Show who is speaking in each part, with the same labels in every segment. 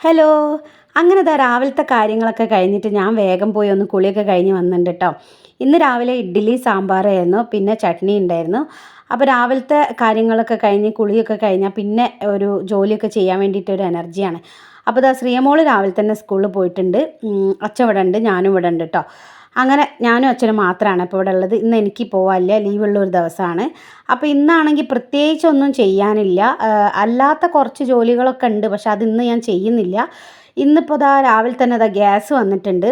Speaker 1: Hello. അങ്ങനെ ദാ രാവിലത്തെ കാര്യങ്ങളൊക്കെ കഴിഞ്ഞിട്ട് ഞാൻ വേഗം പോയി ഒന്ന് കുളിയൊക്കെ കഴിഞ്ഞ് വന്നിട്ടുണ്ട് കേട്ടോ ഇന്ന് രാവിലെ ഇഡ്ഡലി സാമ്പാറായിരുന്നു പിന്നെ ചട്നി ഉണ്ടായിരുന്നു. അപ്പോൾ രാവിലത്തെ കാര്യങ്ങളൊക്കെ കഴിഞ്ഞ് കുളിയൊക്കെ കഴിഞ്ഞാൽ പിന്നെ ഒരു ജോലിയൊക്കെ ചെയ്യാൻ വേണ്ടിയിട്ട് ഒരു എനർജിയാണ്. അപ്പോൾ ദാ ശ്രീയമോൾ രാവിലെ തന്നെ സ്കൂളിൽ പോയിട്ടുണ്ട്. അച്ഛൻ ഇവിടെ ഉണ്ട് ഞാനും ഇവിടെ ഉണ്ട് കേട്ടോ അങ്ങനെ ഞാനും അച്ഛനും മാത്രമാണ് ഇപ്പോൾ ഇവിടെ ഉള്ളത്. ഇന്ന് എനിക്ക് പോകാനില്ല ലീവുള്ള ഒരു ദിവസമാണ്. അപ്പോൾ ഇന്നാണെങ്കിൽ പ്രത്യേകിച്ചൊന്നും ചെയ്യാനില്ല. അല്ലാത്ത കുറച്ച് ജോലികളൊക്കെ ഉണ്ട് പക്ഷെ അത് ഇന്ന് ഞാൻ ചെയ്യുന്നില്ല. ഇന്നിപ്പോൾ ഇതാ രാവിലെ തന്നെ ഇതാ ഗ്യാസ് വന്നിട്ടുണ്ട്.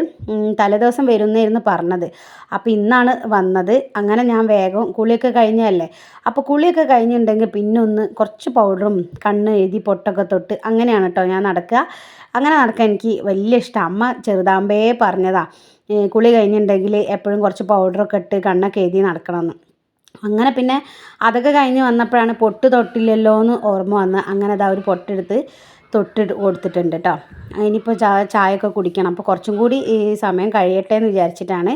Speaker 1: തലേദിവസം വരുന്നായിരുന്നു പറഞ്ഞത്. അപ്പോൾ ഇന്നാണ് വന്നത്. അങ്ങനെ ഞാൻ വേഗം കുളിയൊക്കെ കഴിഞ്ഞല്ലേ അപ്പോൾ കുളിയൊക്കെ കഴിഞ്ഞിട്ടുണ്ടെങ്കിൽ പിന്നെ ഒന്ന് കുറച്ച് പൗഡറും കണ്ണ് എഴുതി പൊട്ടൊക്കെ തൊട്ട് അങ്ങനെയാണ് കേട്ടോ ഞാൻ നടക്കുക. അങ്ങനെ നടക്കാൻ എനിക്ക് വലിയ ഇഷ്ടം. അമ്മ ചെറുതാമ്പേ പറഞ്ഞതാ കുളി കഴിഞ്ഞിട്ടുണ്ടെങ്കിൽ എപ്പോഴും കുറച്ച് പൗഡറൊക്കെ ഇട്ട് കണ്ണൊക്കെ എഴുതി നടക്കണമെന്ന്. അങ്ങനെ പിന്നെ അതൊക്കെ കഴിഞ്ഞ് വന്നപ്പോഴാണ് പൊട്ട് തൊട്ടില്ലല്ലോ എന്ന് ഓർമ്മ വന്ന് അങ്ങനെ അതാ ഒരു പൊട്ടെടുത്ത് തൊട്ട് കൊടുത്തിട്ടുണ്ട് കേട്ടോ ഇനിയിപ്പോൾ ചായ ചായയൊക്കെ കുടിക്കണം. അപ്പോൾ കുറച്ചും കൂടി ഈ സമയം കഴിയട്ടെ എന്ന് വിചാരിച്ചിട്ടാണ്.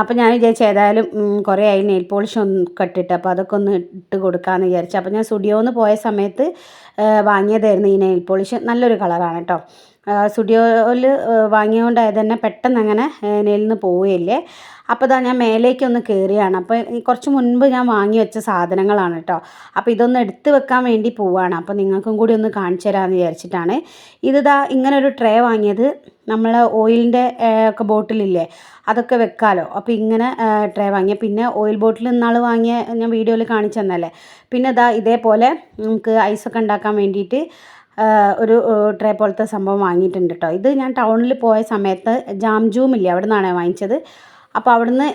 Speaker 1: അപ്പോൾ ഞാൻ വിചാരിച്ചു ഏതായാലും കുറേ ആയി നെയിൽ പോളിഷ് ഒന്ന് കെട്ടിട്ട് അപ്പോൾ അതൊക്കെ ഒന്ന് ഇട്ട് കൊടുക്കാമെന്ന് വിചാരിച്ചു. അപ്പോൾ ഞാൻ സ്റ്റുഡിയോന്ന് പോയ സമയത്ത് വാങ്ങിയതായിരുന്നു ഈ നെയിൽ പോളിഷ്. നല്ലൊരു കളറാണ് കേട്ടോ സ്റ്റുഡിയോയിൽ വാങ്ങിയതുകൊണ്ടായത് തന്നെ പെട്ടെന്ന് അങ്ങനെ നെയിൽ നിന്ന് പോവുകയില്ലേ? അപ്പോൾ ഇതാ ഞാൻ മേലേക്കൊന്ന് കയറിയാണ് അപ്പോൾ കുറച്ച് മുൻപ് ഞാൻ വാങ്ങി വെച്ച സാധനങ്ങളാണ് കേട്ടോ അപ്പോൾ ഇതൊന്ന് എടുത്ത് വെക്കാൻ വേണ്ടി പോവാണ്. അപ്പോൾ നിങ്ങൾക്കും കൂടി ഒന്ന് കാണിച്ചു തരാമെന്ന് വിചാരിച്ചിട്ടാണ്. ഇതിതാ ഇങ്ങനെ ഒരു ട്രേ വാങ്ങിയത്. നമ്മൾ ഓയിലിന്റെ ഒക്കെ ബോട്ടിലില്ലേ? അതൊക്കെ വെക്കാമല്ലോ അപ്പോൾ ഇങ്ങനെ ട്രേ വാങ്ങിയ. പിന്നെ ഓയിൽ ബോട്ടിൽ ഇന്നാൾ വാങ്ങിയ ഞാൻ വീഡിയോയിൽ കാണിച്ചു തന്നല്ലേ. പിന്നെ ഇതാ ഇതേപോലെ നമുക്ക് ഐസൊക്കെ ഉണ്ടാക്കാൻ വേണ്ടിയിട്ട് ഒരു ട്രേ പോലത്തെ സംഭവം വാങ്ങിയിട്ടുണ്ട് കേട്ടോ ഇത് ഞാൻ ടൗണിൽ പോയ സമയത്ത് ജാം ജൂം ഇല്ലേ അവിടെ നിന്നാണ് വാങ്ങിച്ചത്. അപ്പോൾ അവിടുന്ന്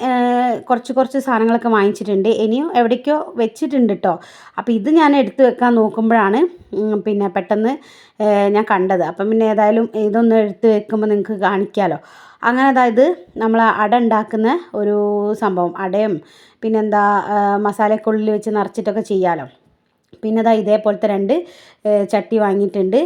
Speaker 1: കുറച്ച് കുറച്ച് സാധനങ്ങളൊക്കെ വാങ്ങിച്ചിട്ടുണ്ട്. ഇനിയും എവിടേക്കോ വെച്ചിട്ടുണ്ട് കേട്ടോ അപ്പോൾ ഇത് ഞാൻ എടുത്തു വെക്കാൻ നോക്കുമ്പോഴാണ് പിന്നെ പെട്ടെന്ന് ഞാൻ കണ്ടത്. അപ്പം പിന്നെ ഏതായാലും ഇതൊന്ന് എടുത്ത് വെക്കുമ്പോൾ നിങ്ങൾക്ക് കാണിക്കാമല്ലോ അങ്ങനെ അതായത് നമ്മൾ അട ഉണ്ടാക്കുന്ന ഒരു സംഭവം. അടയും പിന്നെന്താ മസാലക്കുള്ളിൽ വെച്ച് നിറച്ചിട്ടൊക്കെ ചെയ്യാമല്ലോ പിന്നെ ദാ ഇതേപോലത്തെ രണ്ട് ചട്ടി വാങ്ങിയിട്ടുണ്ട്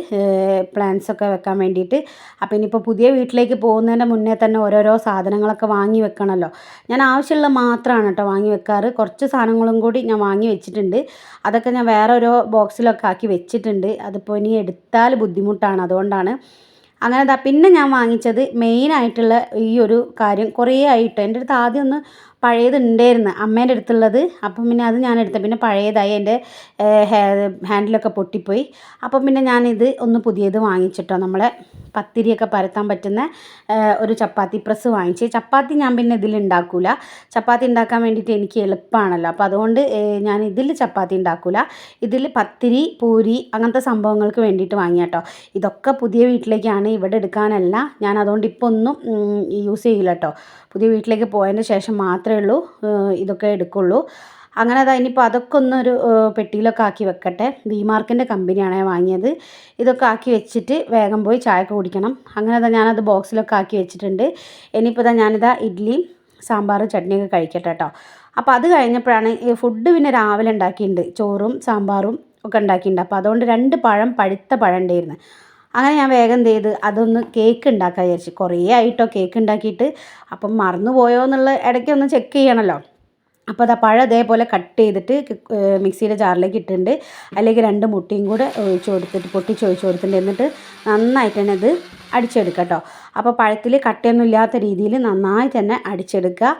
Speaker 1: പ്ലാന്റ്സ് ഒക്കെ വെക്കാൻ വേണ്ടിയിട്ട്. അപ്പോൾ ഇനിയിപ്പോൾ പുതിയ വീട്ടിലേക്ക് പോകുന്നതിന്റെ മുന്നേ തന്നെ ഓരോരോ സാധനങ്ങളൊക്കെ വാങ്ങി വെക്കണമല്ലോ ഞാൻ ആവശ്യമുള്ള മാത്രമാണ് കേട്ടോ വാങ്ങി വെക്കാറ്. കുറച്ച് സാധനങ്ങളും കൂടി ഞാൻ വാങ്ങി വെച്ചിട്ടുണ്ട്. അതൊക്കെ ഞാൻ വേറെ ഓരോ ബോക്സിലൊക്കെ ആക്കി വെച്ചിട്ടുണ്ട്. അതിപ്പോൾ ഇനി എടുത്താൽ ബുദ്ധിമുട്ടാണ് അതുകൊണ്ടാണ്. അങ്ങനെ ദാ പിന്നെ ഞാൻ വാങ്ങിച്ചത് മെയിനായിട്ടുള്ള ഈ ഒരു കാര്യം കുറേ ആയിട്ട്. എന്റെ അടുത്ത് ആദ്യം ഒന്ന് പഴയത് ഉണ്ടായിരുന്നു അമ്മേന്റെ അടുത്തുള്ളത്. അപ്പം പിന്നെ അത് ഞാൻ എടുത്ത. പിന്നെ പഴയതായി എന്റെ ഹാൻഡിലൊക്കെ പൊട്ടിപ്പോയി. അപ്പം പിന്നെ ഞാനിത് ഒന്ന് പുതിയത് വാങ്ങിച്ചിട്ടോ. നമ്മളെ പത്തിരിയൊക്കെ പരത്താൻ പറ്റുന്ന ഒരു ചപ്പാത്തി പ്രസ് വാങ്ങിച്ച്. ചപ്പാത്തി ഞാൻ പിന്നെ ഇതിൽ ഉണ്ടാക്കൂല. ചപ്പാത്തി ഉണ്ടാക്കാൻ വേണ്ടിയിട്ട് എനിക്ക് എളുപ്പമാണല്ലോ അപ്പോൾ അതുകൊണ്ട് ഞാൻ ഇതിൽ ചപ്പാത്തി ഉണ്ടാക്കൂല. ഇതിൽ പത്തിരി പൂരി അങ്ങനത്തെ സംഭവങ്ങൾക്ക് വേണ്ടിയിട്ട് വാങ്ങിയ കേട്ടോ ഇതൊക്കെ പുതിയ വീട്ടിലേക്കാണ് ഇവിടെ എടുക്കാനല്ല. ഞാൻ അതുകൊണ്ട് ഇപ്പോൾ ഒന്നും യൂസ് ചെയ്യില്ല കേട്ടോ പുതിയ വീട്ടിലേക്ക് പോയതിന് ശേഷം മാത്രമേ ഉള്ളൂ ഇതൊക്കെ എടുക്കുള്ളൂ. അങ്ങനെ അതാ ഇനിയിപ്പോൾ അതൊക്കെ ഒന്നൊരു പെട്ടിയിലൊക്കെ ആക്കി വെക്കട്ടെ. വിമാർക്കിന്റെ കമ്പനിയാണ് വാങ്ങിയത്. ഇതൊക്കെ ആക്കി വെച്ചിട്ട് വേഗം പോയി ചായയൊക്കെ കുടിക്കണം. അങ്ങനെ അതാ ഞാനത് ബോക്സിലൊക്കെ ആക്കി വെച്ചിട്ടുണ്ട്. ഇനിയിപ്പോൾ ഇതാ ഞാനിതാ ഇഡ്ഡലിയും സാമ്പാർ ചട്നിയൊക്കെ കഴിക്കട്ടെ കേട്ടോ അപ്പോൾ അത് കഴിഞ്ഞപ്പോഴാണ് ഈ ഫുഡ് പിന്നെ രാവിലെ ഉണ്ടാക്കിയിട്ടുണ്ട്. ചോറും സാമ്പാറും ഒക്കെ ഉണ്ടാക്കിയിട്ടുണ്ട്. അപ്പോൾ അതുകൊണ്ട് രണ്ട് പഴം പഴുത്ത പഴം ഉണ്ടായിരുന്നു. അങ്ങനെ ഞാൻ വേഗം ചെയ്ത് അതൊന്ന് കേക്ക് ഉണ്ടാക്കാൻ വിചാരിച്ചു. കുറേ ആയിട്ടോ കേക്ക് ഉണ്ടാക്കിയിട്ട്. അപ്പം മറന്നു പോയോ എന്നുള്ള ഇടയ്ക്ക് ഒന്ന് ചെക്ക് ചെയ്യണമല്ലോ അപ്പോൾ അതാ പഴം അതേപോലെ കട്ട് ചെയ്തിട്ട് മിക്സിയുടെ ജാറിലേക്ക് ഇട്ടിട്ടുണ്ട്. അല്ലെങ്കിൽ രണ്ട് മുട്ടയും കൂടെ ഒഴിച്ച് കൊടുത്തിട്ട് പൊട്ടിച്ച് ഒഴിച്ച് കൊടുത്തിട്ടുണ്ട്. എന്നിട്ട് നന്നായിട്ട് തന്നെ ഇത് അടിച്ചെടുക്കുക കേട്ടോ അപ്പോൾ പഴത്തിൽ കട്ടയൊന്നും ഇല്ലാത്ത രീതിയിൽ നന്നായി തന്നെ അടിച്ചെടുക്കുക.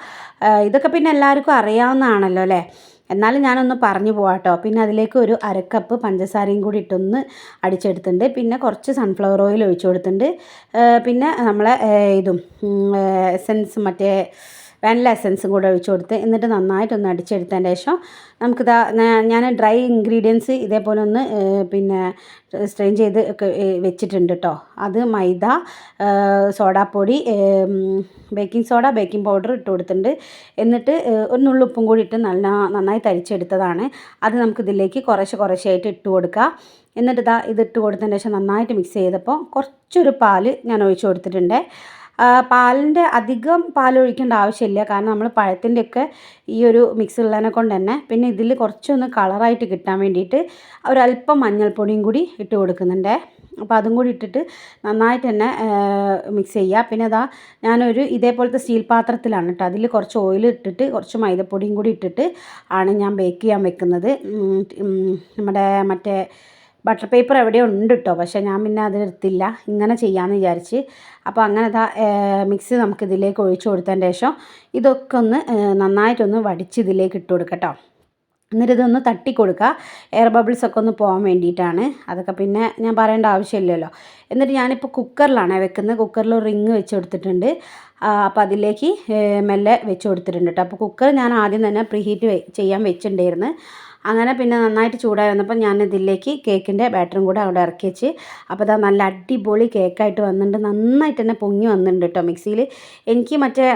Speaker 1: ഇതൊക്കെ പിന്നെ എല്ലാവർക്കും അറിയാവുന്നതാണല്ലോ അല്ലേ? എന്നാലും ഞാനൊന്ന് പറഞ്ഞു പോവാട്ടോ. പിന്നെ അതിലേക്ക് ഒരു അരക്കപ്പ് പഞ്ചസാരയും കൂടി ഇട്ടൊന്ന് അടിച്ചെടുത്തിട്ടുണ്ട്. പിന്നെ കുറച്ച് സൺഫ്ലവർ ഓയിൽ ഒഴിച്ചു കൊടുത്തിട്ടുണ്ട്. പിന്നെ നമ്മളെ ഇതും എസൻസ് മറ്റേ വാനില എസൻസും കൂടെ ഒഴിച്ച് കൊടുത്ത് എന്നിട്ട് നന്നായിട്ടൊന്ന് അടിച്ചെടുത്തതിന് ശേഷം നമുക്കിതാ ഞാൻ ഡ്രൈ ഇൻഗ്രീഡിയൻസ് ഇതേപോലെ ഒന്ന് പിന്നെ സ്ട്രെയിൻ ചെയ്ത് വെച്ചിട്ടുണ്ട് കേട്ടോ അത് മൈദ സോഡാപ്പൊടി ബേക്കിംഗ് സോഡ ബേക്കിംഗ് പൗഡർ ഇട്ട് കൊടുത്തിട്ടുണ്ട്. എന്നിട്ട് ഒരു നുള്ളുപ്പും കൂടി ഇട്ട് നല്ല നന്നായി തരിച്ചെടുത്തതാണ്. അത് നമുക്ക് ഇതിലേക്ക് കുറേശ്ശെ കുറേശ്ശെയായിട്ട് ഇട്ട് കൊടുക്കുക എന്നിട്ട് ഇതാ ഇത് ഇട്ട് കൊടുത്തതിന് ശേഷം നന്നായിട്ട് മിക്സ് ചെയ്തപ്പോൾ കുറച്ചൊരു പാൽ ഞാൻ ഒഴിച്ച് കൊടുത്തിട്ടുണ്ട്. പാലിന്റെ അധികം പാൽ ഒഴിക്കേണ്ട ആവശ്യമില്ല. കാരണം നമ്മൾ പഴത്തിന്റെയൊക്കെ ഈ ഒരു മിക്സ് ഉള്ളതിനെ കൊണ്ട് തന്നെ പിന്നെ ഇതിൽ കുറച്ചൊന്ന് കളറായിട്ട് കിട്ടാൻ വേണ്ടിയിട്ട് ഒരല്പം മഞ്ഞൾപ്പൊടിയും കൂടി ഇട്ട് കൊടുക്കുന്നുണ്ട്. അപ്പോൾ അതും കൂടി ഇട്ടിട്ട് നന്നായിട്ട് തന്നെ മിക്സ് ചെയ്യുക. പിന്നെ അതാ ഞാനൊരു ഇതേപോലത്തെ സ്റ്റീൽ പാത്രത്തിലാണ് കേട്ടോ. അതിൽ കുറച്ച് ഓയിൽ ഇട്ടിട്ട് കുറച്ച് മൈദപ്പൊടിയും കൂടി ഇട്ടിട്ട് ആണ് ഞാൻ ബേക്ക് ചെയ്യാൻ വെക്കുന്നത്. നമ്മുടെ മറ്റേ ബട്ടർ പേപ്പർ എവിടെ ഉണ്ട് കേട്ടോ പക്ഷേ ഞാൻ പിന്നെ അത് എടുത്തില്ല ഇങ്ങനെ ചെയ്യാമെന്ന് വിചാരിച്ച്. അപ്പോൾ അങ്ങനെ ഇതാ മിക്സി നമുക്ക് ഇതിലേക്ക് ഒഴിച്ചു കൊടുത്തതിന് ശേഷം ഇതൊക്കെ ഒന്ന് നന്നായിട്ടൊന്ന് വടിച്ച് ഇതിലേക്ക് ഇട്ട് കൊടുക്കട്ടോ എന്നിട്ട് ഇതൊന്ന് തട്ടി കൊടുക്കുക. എയർ ബബിൾസ് ഒക്കെ ഒന്ന് പോകാൻ വേണ്ടിയിട്ടാണ്. അതൊക്കെ പിന്നെ ഞാൻ പറയേണ്ട ആവശ്യമില്ലല്ലോ. എന്നിട്ട് ഞാനിപ്പോൾ കുക്കറിലാണ് വെക്കുന്നത്. കുക്കറിൽ റിങ് വെച്ച് കൊടുത്തിട്ടുണ്ട്. അപ്പോൾ അതിലേക്ക് മെല്ലെ വെച്ച് കൊടുത്തിട്ടുണ്ട് കേട്ടോ അപ്പോൾ കുക്കർ ഞാൻ ആദ്യം തന്നെ പ്രീഹീറ്റ് ചെയ്യാൻ വെച്ചിട്ടുണ്ടായിരുന്നു. അങ്ങനെ പിന്നെ നന്നായിട്ട് ചൂടായി വന്നപ്പോൾ ഞാൻ ഇതിലേക്ക് കേക്കിന്റെ ബാറ്ററും കൂടെ അവിടെ ഇറക്കി വെച്ച്. അപ്പോൾ ഇതാ നല്ല അടിപൊളി കേക്കായിട്ട് വന്നിട്ടുണ്ട്. നന്നായിട്ട് തന്നെ പൊങ്ങി വന്നിട്ടുണ്ട് കേട്ടോ മിക്സിയിൽ. എനിക്ക് മറ്റേ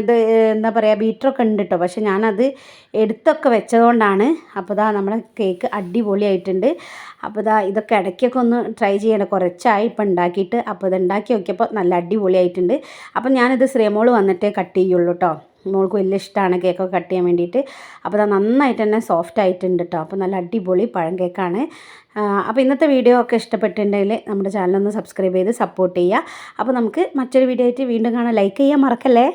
Speaker 1: ഇത് എന്താ പറയുക ബീറ്ററൊക്കെ ഉണ്ട് കേട്ടോ. പക്ഷെ ഞാനത് എടുത്തൊക്കെ വെച്ചതുകൊണ്ടാണ് അപ്പോൾ ഇതാ നമ്മുടെ കേക്ക് അടിപൊളിയായിട്ടുണ്ട്. അപ്പോൾ ഇതാ ഇതൊക്കെ ഇടയ്ക്കൊക്കെ ഒന്ന് ട്രൈ ചെയ്യണം. കുറച്ചായി ഇപ്പം ഉണ്ടാക്കിയിട്ട്. അപ്പോൾ ഇത് ഉണ്ടാക്കി നോക്കിയപ്പോൾ നല്ല അടിപൊളിയായിട്ടുണ്ട്. അപ്പോൾ ഞാനിത് ശ്രീമോൾ വന്നിട്ടേ കട്ട് ചെയ്യുള്ളൂ കേട്ടോ. മോൾക്ക് വലിയ ഇഷ്ടമാണ് കേക്കൊക്കെ കട്ട് ചെയ്യാൻ വേണ്ടിയിട്ട്. അപ്പോൾ അത് നന്നായിട്ട് തന്നെ സോഫ്റ്റ് ആയിട്ടുണ്ട് കേട്ടോ അപ്പോൾ നല്ല അടിപൊളി പഴം കേക്കാണ്. അപ്പോൾ ഇന്നത്തെ വീഡിയോ ഒക്കെ ഇഷ്ടപ്പെട്ടിട്ടുണ്ടെങ്കിൽ നമ്മുടെ ചാനലൊന്ന് സബ്സ്ക്രൈബ് ചെയ്ത് സപ്പോർട്ട് ചെയ്യുക. അപ്പോൾ നമുക്ക് മറ്റൊരു വീഡിയോ ആയിട്ട് വീണ്ടും കാണാം. ലൈക്ക് ചെയ്യാൻ മറക്കല്ലേ?